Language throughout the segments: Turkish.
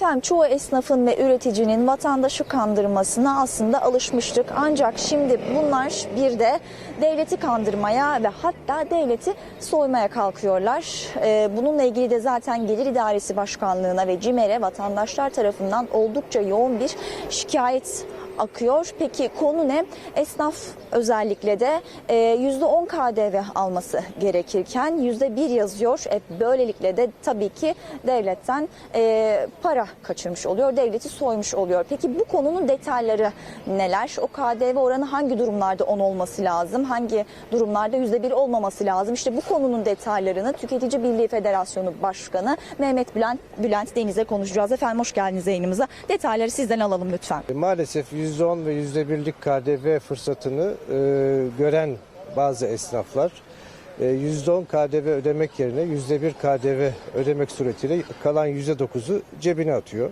Efendim çoğu esnafın ve üreticinin vatandaşı kandırmasına aslında alışmıştık. Ancak şimdi bunlar bir de devleti kandırmaya ve hatta devleti soymaya kalkıyorlar. Ee, bununla ilgili de zaten Gelir İdaresi Başkanlığı'na ve CİMER'e vatandaşlar tarafından oldukça yoğun bir şikayet akıyor. Peki konu ne? Esnaf özellikle de e, %10 KDV alması gerekirken %1 yazıyor. E, böylelikle de tabii ki devletten e, para kaçırmış oluyor. Devleti soymuş oluyor. Peki bu konunun detayları neler? O KDV oranı hangi durumlarda 10 olması lazım? Hangi durumlarda %1 olmaması lazım? İşte bu konunun detaylarını Tüketici Birliği Federasyonu Başkanı Mehmet Bülent, Bülent Deniz'e konuşacağız. Efendim hoş geldiniz yayınımıza. Detayları sizden alalım lütfen. Maalesef %10 ve %1'lik KDV fırsatını e, gören bazı esnaflar e, %10 KDV ödemek yerine %1 KDV ödemek suretiyle kalan %9'u cebine atıyor.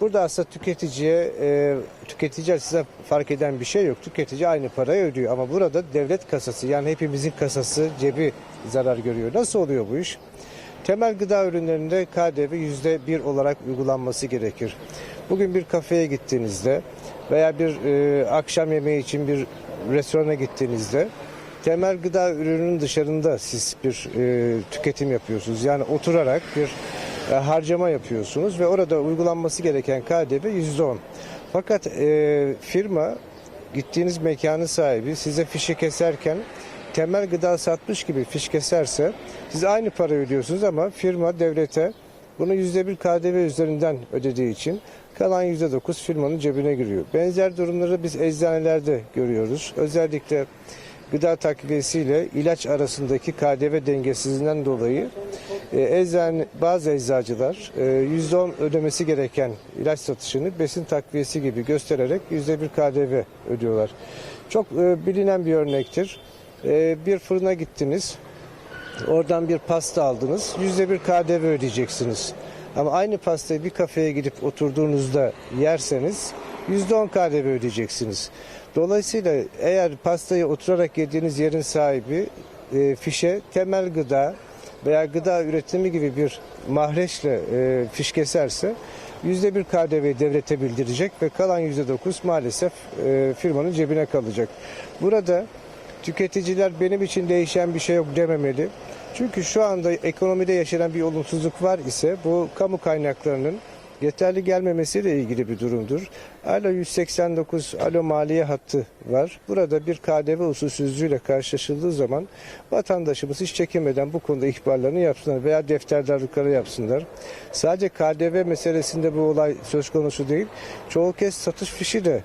Burada aslında tüketiciye, e, tüketici açısından fark eden bir şey yok. Tüketici aynı parayı ödüyor ama burada devlet kasası yani hepimizin kasası cebi zarar görüyor. Nasıl oluyor bu iş? Temel gıda ürünlerinde KDV %1 olarak uygulanması gerekir. Bugün bir kafeye gittiğinizde veya bir e, akşam yemeği için bir restorana gittiğinizde temel gıda ürününün dışarında siz bir e, tüketim yapıyorsunuz. Yani oturarak bir e, harcama yapıyorsunuz ve orada uygulanması gereken KDV %10. Fakat e, firma gittiğiniz mekanın sahibi size fişi keserken temel gıda satmış gibi fiş keserse siz aynı para ödüyorsunuz ama firma devlete bunu %1 KDV üzerinden ödediği için kalan %9 firmanın cebine giriyor. Benzer durumları biz eczanelerde görüyoruz. Özellikle gıda takviyesiyle ilaç arasındaki KDV dengesizliğinden dolayı e, eczane, bazı eczacılar e, %10 ödemesi gereken ilaç satışını besin takviyesi gibi göstererek %1 KDV ödüyorlar. Çok e, bilinen bir örnektir. E, bir fırına gittiniz, oradan bir pasta aldınız, %1 KDV ödeyeceksiniz. Ama aynı pastayı bir kafeye gidip oturduğunuzda yerseniz %10 KDV ödeyeceksiniz. Dolayısıyla eğer pastayı oturarak yediğiniz yerin sahibi e, fişe temel gıda veya gıda üretimi gibi bir mahreçle e, fiş keserse %1 KDV devlete bildirecek ve kalan %9 maalesef e, firmanın cebine kalacak. Burada tüketiciler benim için değişen bir şey yok dememeli. Çünkü şu anda ekonomide yaşanan bir olumsuzluk var ise bu kamu kaynaklarının yeterli gelmemesiyle ilgili bir durumdur. Alo 189 Alo maliye hattı var. Burada bir KDV usulsüzlüğüyle karşılaşıldığı zaman vatandaşımız hiç çekinmeden bu konuda ihbarlarını yapsınlar veya defterdarlıkları yapsınlar. Sadece KDV meselesinde bu olay söz konusu değil. Çoğu kez satış fişi de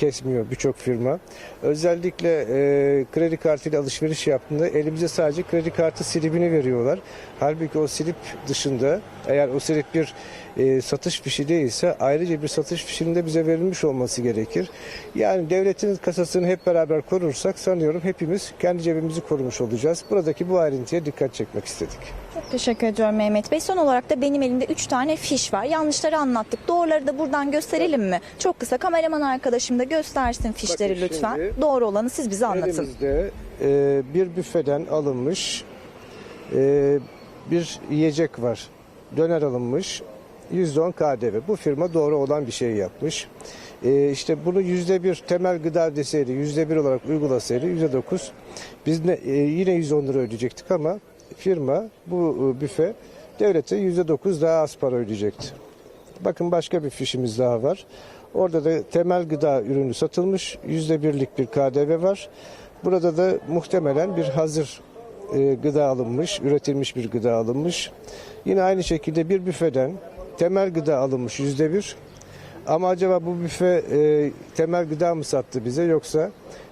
kesmiyor birçok firma. Özellikle e, kredi kartıyla alışveriş yaptığında elimize sadece kredi kartı silibini veriyorlar. Halbuki o silip dışında eğer o silip bir e, satış fişi değilse ayrıca bir satış fişinin de bize verilmiş olması gerekir. Yani devletin kasasını hep beraber korursak sanıyorum hepimiz kendi cebimizi korumuş olacağız. Buradaki bu ayrıntıya dikkat çekmek istedik. Çok teşekkür ediyorum Mehmet Bey. Son olarak da benim elimde 3 tane fiş var. Yanlışları anlattık. Doğruları da buradan gösterelim mi? Çok kısa kameraman arkadaşım da göstersin fişleri Bakın lütfen. şimdi Doğru olanı siz bize anlatın. Elimizde e, bir büfeden alınmış e, bir yiyecek var. Döner alınmış. %10 KDV. Bu firma doğru olan bir şey yapmış. E, işte bunu %1 temel gıda deseydi, %1 olarak uygulasaydı %9 biz ne, e, yine 110 lira ödeyecektik ama firma bu e, büfe devlete %9 daha az para ödeyecekti. Bakın başka bir fişimiz daha var. Orada da temel gıda ürünü satılmış. Yüzde birlik bir KDV var. Burada da muhtemelen bir hazır e, gıda alınmış, üretilmiş bir gıda alınmış. Yine aynı şekilde bir büfeden temel gıda alınmış yüzde bir. Ama acaba bu büfe e, temel gıda mı sattı bize yoksa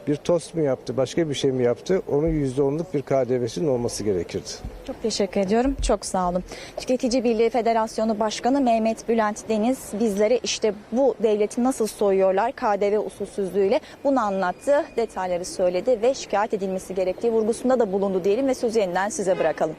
bir tost mu yaptı, başka bir şey mi yaptı? Onun yüzde onluk bir KDV'sinin olması gerekirdi. Çok teşekkür ediyorum. Çok sağ olun. Tüketici Birliği Federasyonu Başkanı Mehmet Bülent Deniz bizlere işte bu devleti nasıl soyuyorlar KDV usulsüzlüğüyle bunu anlattı. Detayları söyledi ve şikayet edilmesi gerektiği vurgusunda da bulundu diyelim ve sözü yeniden size bırakalım.